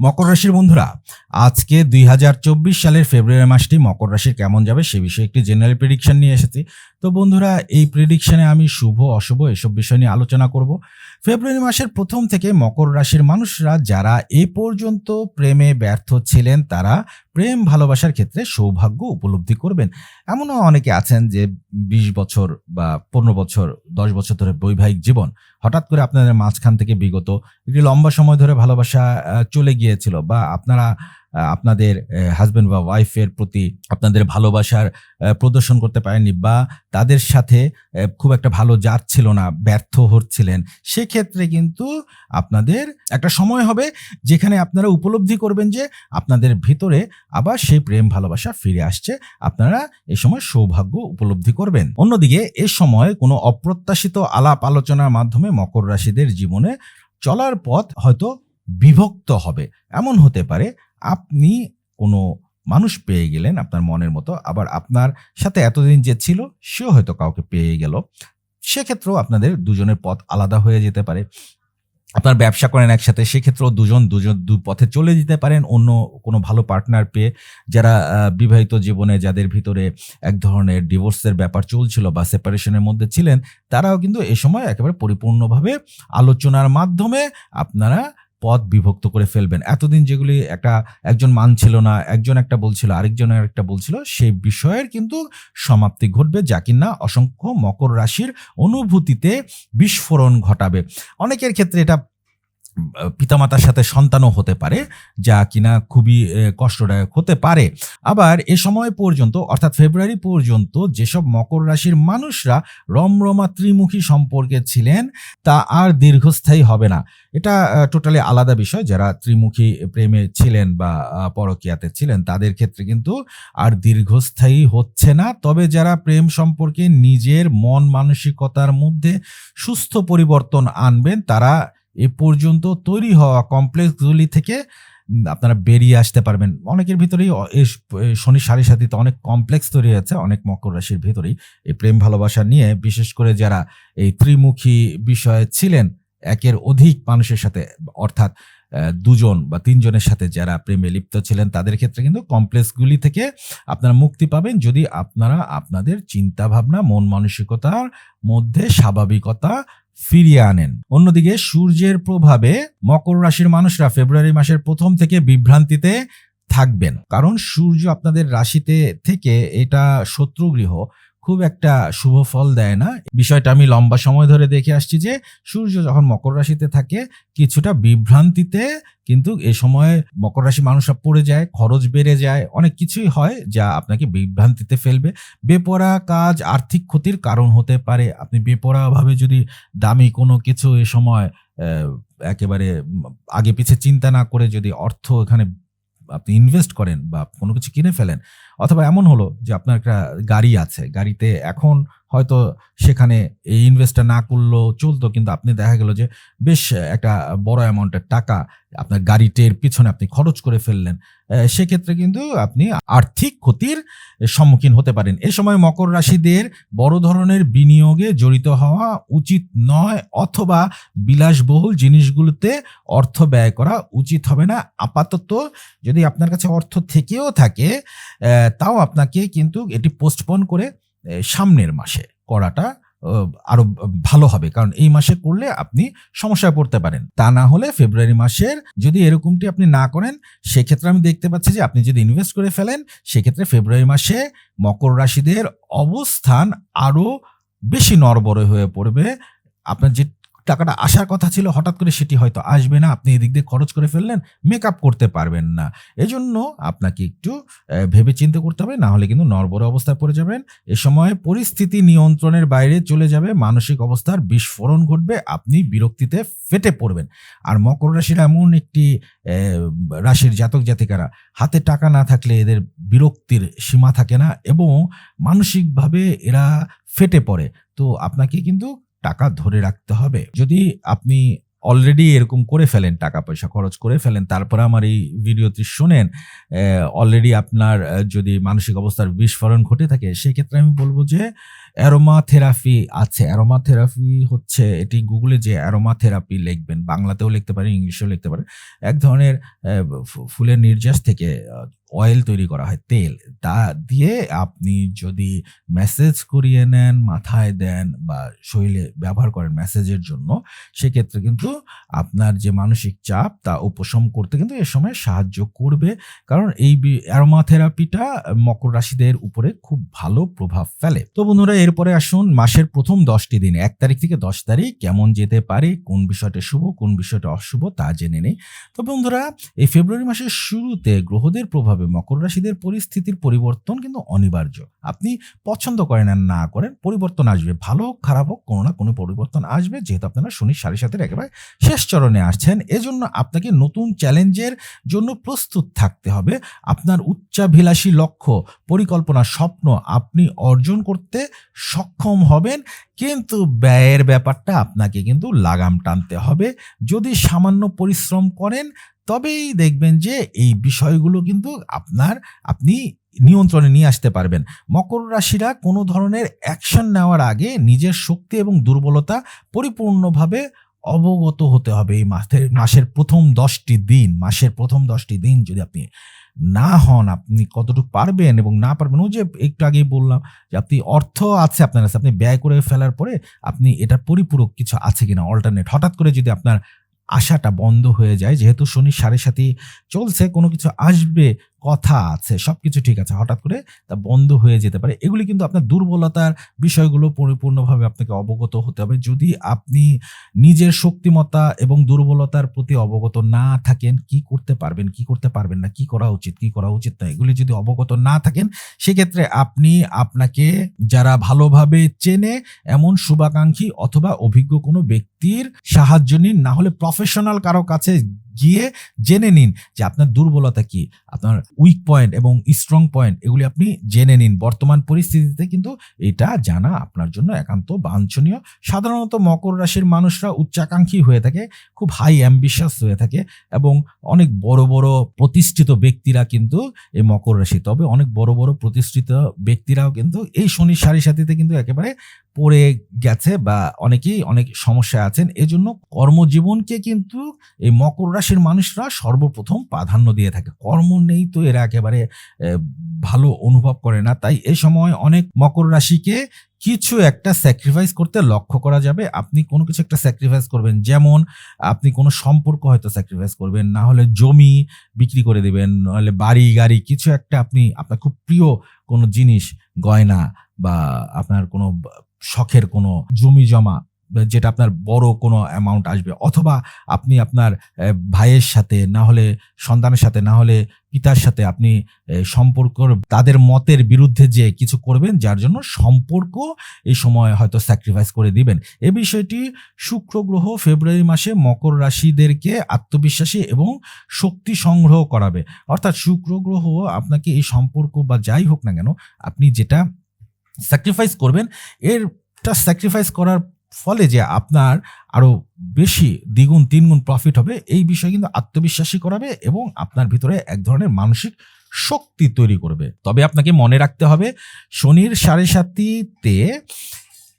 মকর রাশির বন্ধুরা, আজকে দুই হাজার চব্বিশ সালের ফেব্রুয়ারি মাসটি মকর রাশির কেমন যাবে সে বিষয়ে একটি জেনারেল প্রেডিকশন নিয়ে এসেছি। তো বন্ধুরা, এই প্রেডিকশনে আমি শুভ, অশুভ এসব বিষয় নিয়ে আলোচনা করব। ফেব্রুয়ারি মাসের প্রথম থেকে মকর রাশির মানুষরা যারা এ পর্যন্ত প্রেমে ব্যর্থ ছিলেন, তারা প্রেম ভালোবাসার ক্ষেত্রে সৌভাগ্য উপলব্ধি করবেন। এমনও অনেকে আছেন যে বিশ বছর বা পনেরো বছর, দশ বছর ধরে বৈবাহিক জীবন, হঠাৎ করে আপনাদের মাঝখান থেকে বিগত একটি লম্বা সময় ধরে ভালোবাসা চলে গিয়েছিল বা আপনারা আপনাদের হাজব্যান্ড বা ওয়াইফের প্রতি আপনাদের ভালোবাসার প্রদর্শন করতে পারেননি বা তাদের সাথে খুব একটা ভালো যাচ্ছিল না, ব্যর্থ হচ্ছিলেন, সেক্ষেত্রে কিন্তু আপনাদের একটা সময় হবে যেখানে আপনারা উপলব্ধি করবেন যে আপনাদের ভিতরে আবার সেই প্রেম ভালোবাসা ফিরে আসছে, আপনারা এই সময় সৌভাগ্য উপলব্ধি করবেন। অন্যদিকে এ সময় কোনো অপ্রত্যাশিত আলাপ আলোচনার মাধ্যমে মকর রাশিদের জীবনে চলার পথ হয়তো বিভক্ত হবে, এমন হতে পারে আপনি কোনো মানুষ পেয়ে গেলেন আপনার মনের মতো, আবার আপনার সাথে এতদিন যে ছিল, সেও হয়তো কাউকে পেয়ে গেল। সেক্ষেত্রেও আপনাদের দুজনের পথ আলাদা হয়ে যেতে পারে। আপনার ব্যবসা করেন একসাথে, সেক্ষেত্রেও দুজন দুজন দু পথে চলে যেতে পারেন। অন্য কোনো ভালো পার্টনার পেয়ে যারা বিবাহিত জীবনে যাদের ভিতরে এক ধরনের ডিভোর্সের ব্যাপার চলছিল বা সেপারেশনের মধ্যে ছিলেন, তারাও কিন্তু এ সময় একেবারে পরিপূর্ণভাবে আলোচনার মাধ্যমে আপনারা পথ বিভক্ত করে ফেলবেন। এতদিন যেগুলি একটা একজন মানছিল না, একজন একটা বলছিল আরেকজন একটা বলছিল, সেই বিষয়ের কিন্তু সমাপ্তি ঘটবে, যা কিনা অসংখ্য মকর রাশির অনুভূতিতে বিস্ফোরণ ঘটাবে। অনেকের ক্ষেত্রে এটা পিতামাতার সাথে সন্তানও হতে পারে, যা কিনা খুবই কষ্টদায়ক হতে পারে। আবার এ সময় পর্যন্ত, অর্থাৎ ফেব্রুয়ারি পর্যন্ত, যেসব মকর রাশির মানুষরা রমরমা ত্রিমুখী সম্পর্কে ছিলেন, তা আর দীর্ঘস্থায়ী হবে না। এটা টোটালি আলাদা বিষয়। যারা ত্রিমুখী প্রেমে ছিলেন বা পরকীয়াতে ছিলেন, তাদের ক্ষেত্রে কিন্তু আর দীর্ঘস্থায়ী হচ্ছে না। তবে যারা প্রেম সম্পর্কে নিজের মন মানসিকতার মধ্যে সুস্থ পরিবর্তন আনবেন, তারা এ পর্যন্ত তৈরি হওয়া কমপ্লেক্সগুলি থেকে আপনারা বেরিয়ে আসতে পারবেন। অনেকের ভিতরেই শনি সাড়ে সাথীতে অনেক কমপ্লেক্স তৈরি হয়েছে, অনেক মকর রাশির ভিতরেই। এই প্রেম ভালোবাসা নিয়ে বিশেষ করে যারা এই ত্রিমুখী বিষয়ে ছিলেন, একের অধিক মানুষের সাথে, অর্থাৎ দুজন বা তিনজনের সাথে যারা প্রেমে লিপ্ত ছিলেন, তাদের ক্ষেত্রে কিন্তু কমপ্লেক্সগুলি থেকে আপনারা মুক্তি পাবেন যদি আপনারা আপনাদের চিন্তাভাবনা, মন মানসিকতার মধ্যে স্বাভাবিকতা ফিরিয়ে আনেন। অন্যদিকে সূর্যের প্রভাবে মকর রাশির মানুষরা ফেব্রুয়ারি মাসের প্রথম থেকে বিভ্রান্তিতে থাকবেন। কারণ সূর্য আপনাদের রাশিতে থেকে এটা শত্রুগৃহ খুব একটা শুভ ফল দেয় না। বিষয়টা আমি লম্বা সময় ধরে দেখে আসছি যে, সূর্য যখন মকর রাশিতে থাকে, কিছুটা বিভ্রান্তিতে কিন্তু এ সময় মকর রাশি মানুষরা পড়ে যায়, খরচ বেড়ে যায়, অনেক কিছুই হয় যা আপনাকে বিভ্রান্তিতে ফেলবে। বেপরা কাজ আর্থিক ক্ষতির কারণ হতে পারে। আপনি বেপরাভাবে যদি দামি কোনো কিছু এ সময় একেবারে আগে পিছে চিন্তা না করে যদি অর্থ এখানে আপনি ইনভেস্ট করেন বা কোনো কিছু কিনে ফেলেন অথবা এমন হলো যে আপনার একটা গাড়ি আছে, গাড়িতে এখন হয়তো সেখানে এই ইনভেস্টটা না করলেও চলতো, কিন্তু আপনি দেখা গেল যে বেশ একটা বড় অ্যামাউন্টের টাকা আপনার গাড়িটির পিছনে আপনি খরচ করে ফেললেন। সেক্ষেত্রে কিন্তু আপনি আর্থিক ক্ষতির সম্মুখীন হতে পারেন। এ সময় মকর রাশিদের বড় ধরনের বিনিয়োগে জড়িত হওয়া উচিত নয়, অথবা বিলাসবহুল জিনিসগুলোতে অর্থ ব্যয় করা উচিত হবে না। আপাতত যদি আপনার কাছে অর্থ থেকেও থাকে তাও আপনাকে কিন্তু এটি পোস্টপোন করে সামনের মাসে করাটা আরও ভালো হবে। কারণ এই মাসে করলে আপনি সমস্যায় পড়তে পারেন। তা না হলে ফেব্রুয়ারি মাসের যদি এরকমটি আপনি না করেন, সেক্ষেত্রে আমি দেখতে পাচ্ছি যে আপনি যদি ইনভেস্ট করে ফেলেন, সেক্ষেত্রে ফেব্রুয়ারি মাসে মকর রাশিদের অবস্থান আরও বেশি নরবরে হয়ে পড়বে। আপনার যে টাকাটা আসার কথা ছিল, হঠাৎ করে সেটি হয়তো আসবে না। আপনি এদিক দিয়ে খরচ করে ফেললেন মেক আপ করতে পারবেন না। এজন্য আপনাকে একটু ভেবে চিন্তে করতে হবে না হলে কিন্তু নরবর অবস্থায় পড়ে যাবেন। এ সময় পরিস্থিতি নিয়ন্ত্রণের বাইরে চলে যাবে, মানসিক অবস্থার বিস্ফোরণ ঘটবে, আপনি বিরক্তিতে ফেটে পড়বেন। আর মকর রাশির এমন একটি রাশির জাতক জাতিকারা, হাতে টাকা না থাকলে এদের বিরক্তির সীমা থাকে না এবং মানসিকভাবে এরা ফেটে পড়ে। তো আপনাকে কিন্তু টাকা ধরে রাখতে হবে। যদি আপনি অলরেডি এরকম করে ফেলেন, টাকা পয়সা খরচ করে ফেলেন, তারপরে আমার এই ভিডিওটি শোনেন অলরেডি আপনার যদি মানসিক অবস্থার বিস্ফোরণ ঘটে থাকে, সেক্ষেত্রে আমি বলব যে অ্যারোমা থেরাপি আছে। অ্যারোমা থেরাপি হচ্ছে, এটি গুগলে যে অ্যারোমা থেরাপি লিখবেন, বাংলাতেও লিখতে পারেন, ইংলিশেও লিখতে পারেন। এক ধরনের ফুলের নির্যাস থেকে অয়েল তৈরি করা হয়, তেল। তা দিয়ে আপনি যদি মেসেজ করিয়ে নেন, মাথায় দেন বা শরীরে ব্যবহার করেন মেসেজের জন্য, সেক্ষেত্রে কিন্তু আপনার যে মানসিক চাপ, তা উপশম করতে কিন্তু এ সময় সাহায্য করবে। কারণ এই অ্যারোমা থেরাপিটা মকর রাশিদের উপরে খুব ভালো প্রভাব ফেলে। তো বন্ধুরা, এরপরে আসুন মাসের প্রথম দশটি দিন। এক তারিখ থেকে দশ তারিখ, কেমন যেতে পারে, কোন বিষয়টা শুভ, কোন বিষয়টা অশুভ, তা জেনে নেই। তো বন্ধুরা, এই ফেব্রুয়ারি মাসের শুরুতে গ্রহদের প্রভাবে মকর রাশিদের পরিস্থিতির পরিবর্তন কিন্তু অনিবার্য। আপনি পছন্দ করেন আর না করেন, পরিবর্তন আসবে। ভালো হোক, খারাপ হোক, কোনো না কোনো পরিবর্তন আসবে। যেহেতু আপনারা শনি সাড়ে সাতের একেবারে শেষ চরণে আসছেন, এজন্য আপনাকে নতুন চ্যালেঞ্জের জন্য প্রস্তুত থাকতে হবে। আপনার উচ্চাভিলাষী লক্ষ্য, পরিকল্পনা, স্বপ্ন আপনি অর্জন করতে সক্ষম হবেন। কিন্তু ব্যয়ের ব্যাপারটা আপনাকে কিন্তু লাগাম টানতে হবে। যদি সামান্য পরিশ্রম করেন তবেই দেখবেন যে এই বিষয়গুলো কিন্তু আপনার, আপনি নিয়ন্ত্রণে নিয়ে আসতে পারবেন। মকর রাশিরা কোনো ধরনের অ্যাকশন নেওয়ার আগে নিজের শক্তি এবং দুর্বলতা পরিপূর্ণভাবে অবগত হতে হবে এই মাসের মাসের প্রথম দশটি দিন। মাসের প্রথম দশটি দিন যদি আপনি না হন, আপনি কতটুকু পারবেন এবং না পারবেন, ওই যে একটু আগেই বললাম যে আপনি অর্থ আছে আপনার কাছে, আপনি ব্যয় করে ফেলার পরে আপনি এটার পরিপূরক কিছু আছে কিনা অল্টারনেট হঠাৎ করে যদি আপনার আশাটা বন্ধ হয়ে যায় যেহেতু শনি সাড়ে সাথে চলছে কোনো কিছু আসবে কথা আছে, সবকিছু ঠিক আছে, হঠাৎ করে তা বন্ধ হয়ে যেতে পারে। এগুলি কিন্তু আপনার দুর্বলতার বিষয়গুলো পরিপূর্ণভাবে আপনাকে অবগত হতে হবে। যদি আপনি নিজের শক্তিমত্তা এবং দুর্বলতার প্রতি অবগত না থাকেন, কি করতে পারবেন, কি করতে পারবেন না, কি করা উচিত, কি করা উচিত না, এগুলি যদি অবগত না থাকেন, সেক্ষেত্রে আপনি আপনাকে যারা ভালোভাবে চেনে এমন শুভাকাঙ্ক্ষী অথবা অভিজ্ঞ কোনো ব্যক্তির সাহায্য নিন, না হলে প্রফেশনাল কারও কাছে গিয়ে জেনে নিন যে আপনার দুর্বলতা কি, আপনার উইক পয়েন্ট এবং স্ট্রং পয়েন্ট এগুলি আপনি জেনে নিন। বর্তমান পরিস্থিতিতে কিন্তু এটা জানা আপনার জন্য একান্ত বাঞ্ছনীয়। সাধারণত মকর রাশির মানুষরা উচ্চাকাঙ্ক্ষী হয়ে থাকে, খুব হাই অ্যাম্বিশাস হয়ে থাকে এবং অনেক বড় বড় প্রতিষ্ঠিত ব্যক্তিরা কিন্তু এই মকর রাশি। তবে অনেক বড় বড় প্রতিষ্ঠিত ব্যক্তিরাও কিন্তু এই শনির সারি সাথীতে কিন্তু একেবারে পড়ে গেছে বা অনেকেই অনেক সমস্যায় আছেন, এজন্য কর্মজীবনকে কিন্তু এই মকর রাশির মানুষরা সর্বপ্রথম প্রাধান্য দিয়ে থাকে। কর্ম নেই তো এরা একেবারে ভালো অনুভব করে না। তাই এই সময় অনেক মকর রাশিকে কিছু একটা স্যাক্রিফাইস করতে লক্ষ্য করা যাবে। আপনি কোনো কিছু একটা স্যাক্রিফাইস করবেন। যেমন আপনি কোনো সম্পর্ক হয়তো স্যাক্রিফাইস করবেন, না হলে জমি বিক্রি করে দেবেন নাহলে বাড়ি, গাড়ি, কিছু একটা আপনি, আপনার খুব প্রিয় কোনো জিনিস, গয়না বা আপনার কোনো শখের কোনো জমি জমা যেটা আপনার বড় কোনো অ্যামাউন্ট আসবে, অথবা আপনি আপনার ভাইয়ের সাথে, না হলে সন্তানের সাথে, না হলে পিতার সাথে আপনি সম্পর্ক, তাদের মতের বিরুদ্ধে যে কিছু করবেন, যার জন্য সম্পর্ক এই সময় হয়তো স্যাক্রিফাইস করে দিবেন। এ বিষয়টি শুক্র গ্রহ ফেব্রুয়ারি মাসে মকর রাশিদেরকে আত্মবিশ্বাসী এবং শক্তি সংগ্রহ করাবে। অর্থাৎ শুক্র গ্রহ আপনাকে এই সম্পর্ক বা যাই হোক না কেন, আপনি যেটা স্যাক্রিফাইস করবেন, এরটা স্যাক্রিফাইস করার ফলে যে আপনার আরও বেশি দ্বিগুণ, তিনগুণ প্রফিট হবে, এই বিষয়ে কিন্তু আত্মবিশ্বাসী করাবে এবং আপনার ভিতরে এক ধরনের মানসিক শক্তি তৈরি করবে। তবে আপনাকে মনে রাখতে হবে, শনির সাড়ে সাতিতে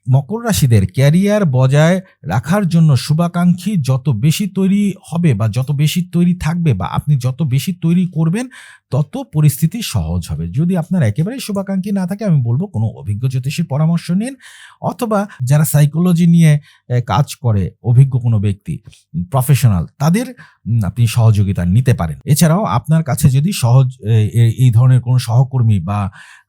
মকর রাশিদের ক্যারিয়ার বজায় রাখার জন্য শুভাকাঙ্ক্ষী যত বেশি তৈরি হবে বা যত বেশি তৈরি থাকবে বা আপনি যত বেশি তৈরি করবেন, তত পরিস্থিতি সহজ হবে। যদি আপনার একেবারেই শুভাকাঙ্ক্ষী না থাকে, আমি বলব কোনো অভিজ্ঞ জ্যোতিষীর পরামর্শ নিন অথবা যারা সাইকোলজি নিয়ে কাজ করে, অভিজ্ঞ কোনো ব্যক্তি প্রফেশনাল তাদের আপনি সহযোগিতা নিতে পারেন। এছাড়াও আপনার কাছে যদি সহজ এই ধরনের কোনো সহকর্মী বা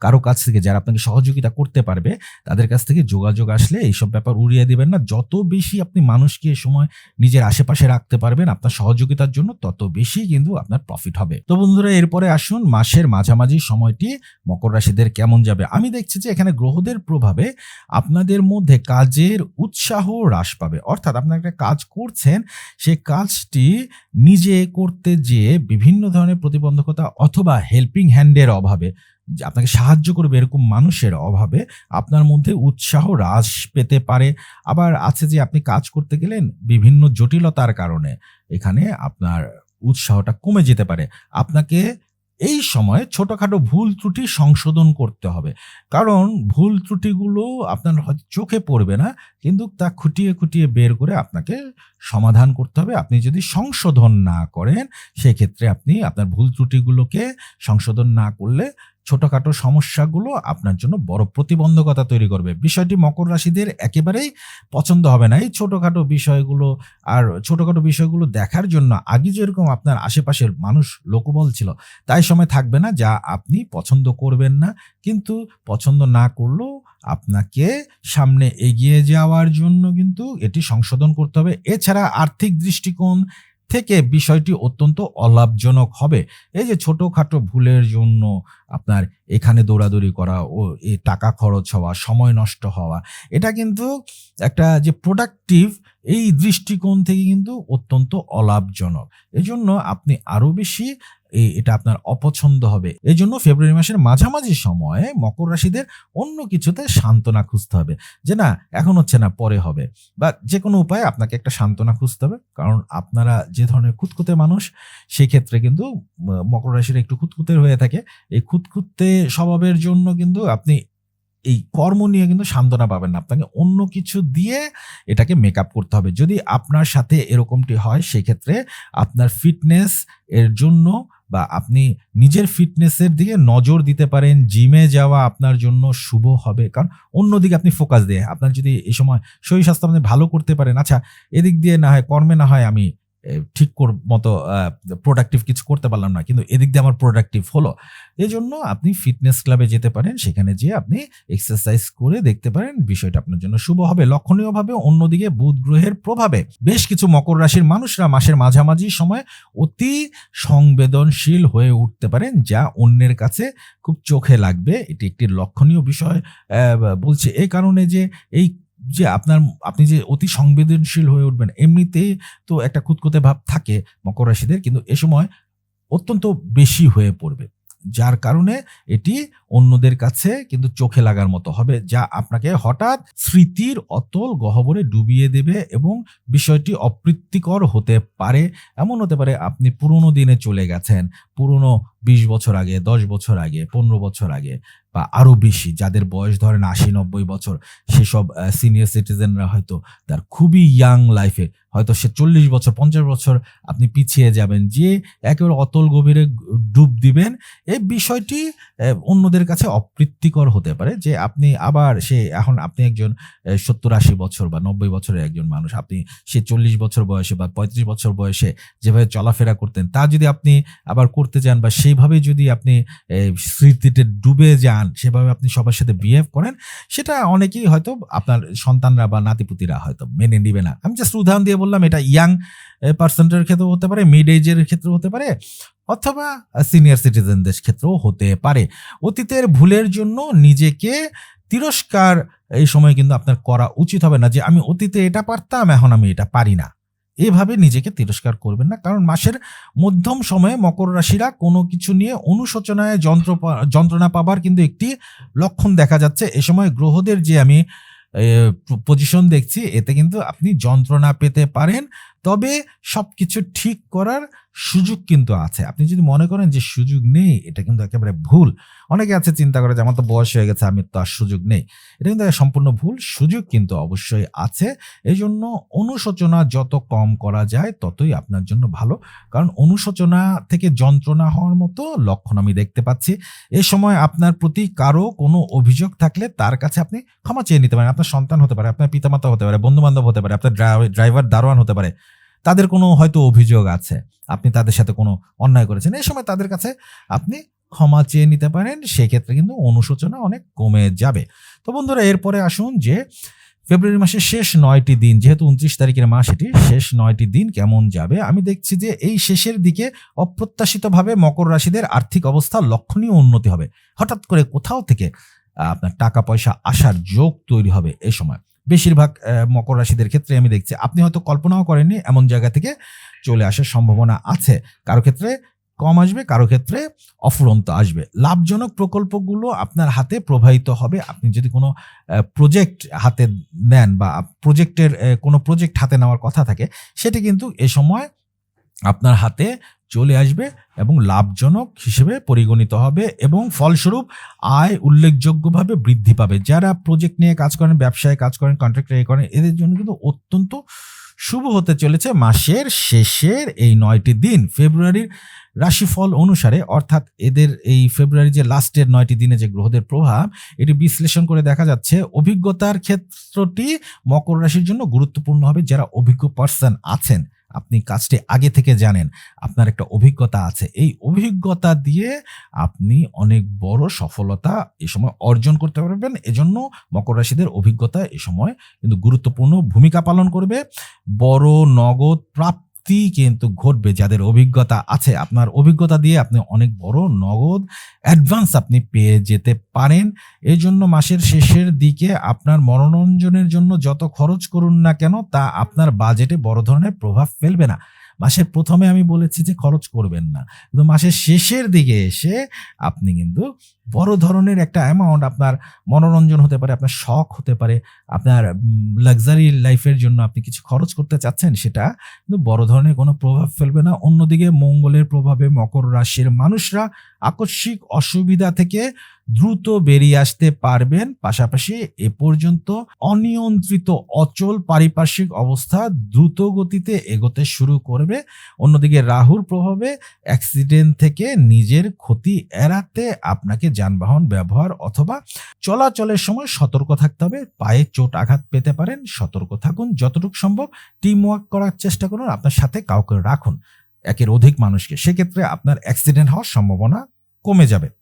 কারও কাছ থেকে যারা আপনাকে সহযোগিতা করতে পারবে, তাদের কাছ থেকে যোগাযোগ আসলে এইসব ব্যাপার উড়িয়ে দেবেন না। যত বেশি আপনি মানুষকে এ সময় নিজের আশেপাশে রাখতে পারবেন আপনার সহযোগিতার জন্য, তত বেশি কিন্তু আপনার প্রফিট হবে। তো বন্ধুরা, এরপরে আসুন মাসের মাঝামাঝি সময়টি, মকর রাশিদের কেমন যাবে? আমি দেখছি যে এখানে গ্রহদের প্রভাবে আপনাদের মধ্যে কাজের উৎসাহ হ্রাস পাবে। অর্থাৎ আপনার একটা কাজ করছেন সে কাজটি নিজে করতে যেয়ে বিভিন্ন ধরনের প্রতিবন্ধকতা অথবা হেল্পিং হ্যান্ডের অভাবে আপনাকে সাহায্য করবে এরকম মানুষের অভাবে আপনার মধ্যে উৎসাহ হ্রাস পেতে পারে। আবার আছে যে আপনি কাজ করতে গেলেন বিভিন্ন জটিলতার কারণে এখানে আপনার উৎসাহটা কমে যেতে পারে। আপনাকে এই সময় ছোটোখাটো ভুল ত্রুটি সংশোধন করতে হবে। কারণ ভুল ত্রুটিগুলো আপনার চোখে পড়বে না, কিন্তু তা খুঁটিয়ে খুঁটিয়ে বের করে আপনাকে সমাধান করতে হবে। আপনি যদি সংশোধন না করেন, সেক্ষেত্রে আপনি আপনার ভুল ত্রুটিগুলোকে সংশোধন না করলে ছোটখাটো সমস্যাগুলো আপনার জন্য বড় প্রতিবন্ধকতা তৈরি করবে। বিষয়টি মকর রাশিদের একেবারেই পছন্দ হবে না। এই ছোটোখাটো বিষয়গুলো আর ছোটোখাটো বিষয়গুলো দেখার জন্য আগে যেরকম আপনার আশেপাশের মানুষ লোকবল ছিল, তাই সময় থাকবে না, যা আপনি পছন্দ করবেন না। কিন্তু পছন্দ না করলেও আপনাকে সামনে এগিয়ে যাওয়ার জন্য কিন্তু এটি সংশোধন করতে হবে। এছাড়া আর্থিক দৃষ্টিকোণ থেকে বিষয়টি অত্যন্ত অলাভজনক হবে। এই যে ছোটোখাটো ভুলের জন্য আপনার এখানে দৌড়াদৌড়ি করা ও এই টাকা খরচ হওয়া, সময় নষ্ট হওয়া, এটা কিন্তু একটা যে প্রোডাক্টিভ এই দৃষ্টিকোণ থেকে কিন্তু অত্যন্ত অলাভজনক। এজন্য আপনি আরও বেশি এটা আপনার অপছন্দ হবে। এই জন্য ফেব্রুয়ারি মাসের মাঝামাঝি সময়ে মকর রাশিদের অন্য কিছুতে সান্ত্বনা খুঁজতে হবে। যে না, এখন হচ্ছে না, পরে হবে। বা যে কোনো উপায়ে আপনাকে একটা সান্ত্বনা খুঁজতে হবে। কারণ আপনারা যে ধরনের খুঁতখুঁতে মানুষ সেই ক্ষেত্রে কিন্তু মকর রাশির একটু খুঁতখুঁতের হয়ে থাকে। এই খুঁতখুঁতে স্বভাবের জন্য কিন্তু আপনি এই কর্ম নিয়ে কিন্তু সান্ত্বনা পাবেন না। আপনাকে অন্য কিছু দিয়ে এটাকে মেকআপ করতে হবে। যদি আপনার সাথে এরকমটি হয়, সেক্ষেত্রে আপনার ফিটনেস এর জন্য বা আপনি নিজের ফিটনেসের দিকে নজর দিতে পারেন, জিমে যাওয়া আপনার জন্য শুভ হবে। কারণ অন্যদিকে আপনি ফোকাস দিয়ে, আপনার যদি এই সময় শরীর স্বাস্থ্য আপনি ভালো করতে পারেন আচ্ছা এদিক দিয়ে না হয়, কর্মে না হয় আমি ঠিক মতো প্রোডাক্টিভ কিছু করতে পারলাম না। কিন্তু এদিক দিয়ে আমার প্রোডাক্টিভ হলো। এই জন্য আপনি ফিটনেস ক্লাবে যেতে পারেন। সেখানে যেয়ে আপনি এক্সারসাইজ করে দেখতে পারেন। বিষয়টা আপনার জন্য শুভ হবে। লক্ষণীয়ভাবে অন্যদিকে বুধ গ্রহের প্রভাবে বেশ কিছু মকর রাশির মানুষরা মাসের মাঝামাঝি সময় অতি সংবেদনশীল হয়ে উঠতে পারেন, যা অন্যের কাছে খুব চোখে লাগবে। এটি একটি লক্ষণীয় বিষয়। বলছে এই কারণে যে এই যে আপনার, আপনি যে অতি সংবেদনশীল হয়ে উঠবেন, এমনিতেই তো একটা খুঁতখুঁতে ভাব থাকে মকর রাশিদের, কিন্তু এ সময় অত্যন্ত বেশি হয়ে পড়বে। যার কারণে এটি অন্যদের কাছে কিন্তু চোখে লাগার মতো হবে, যা আপনাকে হঠাৎ স্মৃতির অতল গহ্বরে ডুবিয়ে দেবে এবং বিষয়টি অপ্রীতিকর হতে পারে। এমন হতে পারে আপনি পুরনো দিনে চলে গেছেন, পুরনো বিশ বছর আগে, দশ বছর আগে, পনেরো বছর আগে বা আরও বেশি, যাদের বয়স ধরেন আশি, নব্বই বছর, সেসব সিনিয়র সিটিজেনরা হয়তো তার খুবই ইয়াং লাইফে হয়তো সে চল্লিশ বছর, পঞ্চাশ বছর আপনি পিছিয়ে যাবেন, যে একেবারে অতল গভীরে ডুব দিবেন এই বিষয়টি অন্যদের কাছে অপ্রীতিকর হতে পারে যে আপনি আবার সে, এখন আপনি একজন সত্তর আশি বছর বা নব্বই বছরের একজন মানুষ, আপনি সে চল্লিশ বছর বয়সে বা পঁয়ত্রিশ বছর বয়সে যেভাবে চলাফেরা করতেন, তা যদি আপনি আবার করতে চান বা সেইভাবে যদি আপনি স্মৃতিতে ডুবে যান, সেভাবে আপনি সবার সাথে বিহেভ করেন, সেটা অনেকেই হয়তো আপনার সন্তানরা বা নাতিপুতিরা হয়তো মেনে নিবে না। আমি জাস্ট উদাহরণ দিয়ে বললাম, এটা ইয়াং পার্সেন্টের ক্ষেত্রেও হতে পারে মিড এজের ক্ষেত্রেও হতে পারে, অথবা সিনিয়র সিটিজেনদের ক্ষেত্রেও হতে পারে। অতীতের ভুলের জন্য নিজেকে তিরস্কার এই সময় কিন্তু আপনার করা উচিত হবে না যে, আমি অতীতে এটা পারতাম, এখন আমি এটা পারি না। এভাবে নিজেকে তিরস্কার করবেন না। কারণ মাসের মধ্যম সময়ে মকর রাশিরা কোনো কিছু নিয়ে অনুশোচনায় যন্ত্র যন্ত্রণা পাবার কিন্তু একটি লক্ষণ দেখা যাচ্ছে। এ সময় গ্রহদের যে আমি পজিশন দেখছি, এতে কিন্তু আপনি যন্ত্রণা পেতে পারেন। তবে সব কিছু ঠিক করার সুযোগ কিন্তু আছে। আপনি যদি মনে করেন যে সুযোগ নেই, এটা কিন্তু একেবারে ভুল। অনেকে আছে চিন্তা করে যে আমার তো বয়স হয়ে গেছে, আমি তো আর সুযোগ নেই। এটা কিন্তু সম্পূর্ণ ভুল, সুযোগ কিন্তু অবশ্যই আছে। এই জন্য অনুশোচনা যত কম করা যায়, ততই আপনার জন্য ভালো। কারণ অনুশোচনা থেকে যন্ত্রণা হওয়ার মতো লক্ষণ আমি দেখতে পাচ্ছি। এ সময় আপনার প্রতি কারও কোনো অভিযোগ থাকলে তার কাছে আপনি ক্ষমা চেয়ে নিতে পারেন। আপনার সন্তান হতে পারে, আপনার পিতামাতা হতে পারে বন্ধু বান্ধব হতে পারে, আপনার ড্রাইভার, দারোয়ান হতে পারে। তাদের কোনো হয়তো অভিযোগ আছে। আপনি তাদের সাথে কোনো অন্যায় করেছেন। এই সময় তাদের কাছে আপনি ক্ষমা চেয়ে নিতে পারেন, সেক্ষেত্রে কিন্তু অনুশোচনা অনেক কমে যাবে। তো বন্ধুরা, এরপরে আসুন যে ফেব্রুয়ারি মাসের শেষ নয়টি দিন, যেহেতু উনত্রিশ তারিখের মাস এটি, শেষ নয়টি দিন কেমন যাবে? আমি দেখছি যে এই শেষের দিকে অপ্রত্যাশিতভাবে মকর রাশিদের আর্থিক অবস্থা লক্ষণীয় উন্নতি হবে। হঠাৎ করে কোথাও থেকে আপনার টাকা পয়সা আসার যোগ তৈরি হবে এ সময়। বেশিরভাগ মকর রাশিদের ক্ষেত্রে আমি দেখছি আপনি হয়তো কল্পনাও করেননি এমন জায়গা থেকে চলে আসার সম্ভাবনা আছে। কারও ক্ষেত্রে কম আসবে, কারও ক্ষেত্রে অফুরন্ত আসবে। লাভজনক প্রকল্পগুলো আপনার হাতে প্রবাহিত হবে। আপনি যদি কোনো প্রজেক্ট হাতে নেন বা প্রজেক্টের কোনো প্রজেক্ট হাতে নেওয়ার কথা থাকে, সেটি কিন্তু এ সময় আপনার হাতে চলে আসবে এবং লাভজনক হিসেবে পরিগণিত হবে এবং ফলস্বরূপ আয় উল্লেখযোগ্যভাবে বৃদ্ধি পাবে। যারা প্রজেক্ট নিয়ে কাজ করেন, ব্যবসায় কাজ করেন কন্ট্রাক্টর করেন, এদের জন্য কিন্তু অত্যন্ত শুভ হতে চলেছে মাসের শেষের এই নয়টি দিন। ফেব্রুয়ারির রাশিফল অনুসারে, অর্থাৎ এদের এই ফেব্রুয়ারি যে লাস্টের নয়টি দিনে যে গ্রহদের প্রভাব, এটি বিশ্লেষণ করে দেখা যাচ্ছে অভিজ্ঞতার ক্ষেত্রটি মকর রাশির জন্য গুরুত্বপূর্ণ হবে। যারা অভিজ্ঞ পার্সন আছেন আপনি কাজটি আগে থেকে জানেন, আপনার একটা অভিজ্ঞতা আছে। এই অভিজ্ঞতা দিয়ে আপনি অনেক বড় সফলতা এ সময় অর্জন করতে পারবেন। এজন্য মকর রাশিদের অভিজ্ঞতা এ সময় কিন্তু গুরুত্বপূর্ণ ভূমিকা পালন করবে। বড় নগদ প্রাপ্ত কিন্তু ঘটবে। যাদের অভিজ্ঞতা আছে, আপনার অভিজ্ঞতা দিয়ে আপনি অনেক বড় নগদ অ্যাডভান্স আপনি পেয়ে যেতে পারেন। এই জন্য মাসের শেষের দিকে আপনার মনোরঞ্জনের জন্য যত খরচ করুন না কেন, তা আপনার বাজেটে বড় ধরনের প্রভাব ফেলবে না। মাসের প্রথমে আমি বলেছি যে খরচ করবেন না। কিন্তু মাসের শেষের দিকে এসে আপনি কিন্তু বড় ধরনের একটা অ্যামাউন্ট আপনার মনোরঞ্জন হতে পারে, আপনার শখ হতে পারে, আপনার লাক্সারি লাইফের জন্য আপনি কিছু খরচ করতে চাচ্ছেন সেটা কিন্তু বড় ধরনের কোনো প্রভাব ফেলবে না। অন্যদিকে মঙ্গলের প্রভাবে মকর রাশির মানুষরা আকস্মিক অসুবিধা থেকে দ্রুত বেরিয়ে আসতে পারবেন। পাশাপাশি এ পর্যন্ত অনিয়ন্ত্রিত অচল পারিপার্শ্বিক অবস্থা দ্রুত গতিতে এগোতে শুরু করবে। অন্যদিকে রাহুর প্রভাবে অ্যাক্সিডেন্ট থেকে নিজের ক্ষতি এড়াতে আপনাকে যানবাহন ব্যবহার অথবা চলাচলের সময় সতর্ক থাকতে হবে। পায়ে চোট আঘাত পেতে পারেন, সতর্ক থাকুন। যতটুকু সম্ভব টিম ওয়ার্ক করার চেষ্টা করুন, আপনার সাথে কাউকে রাখুন। একের অধিক মানুষকে। সেক্ষেত্রে আপনার অ্যাক্সিডেন্ট হওয়ার সম্ভাবনা কমে যাবে।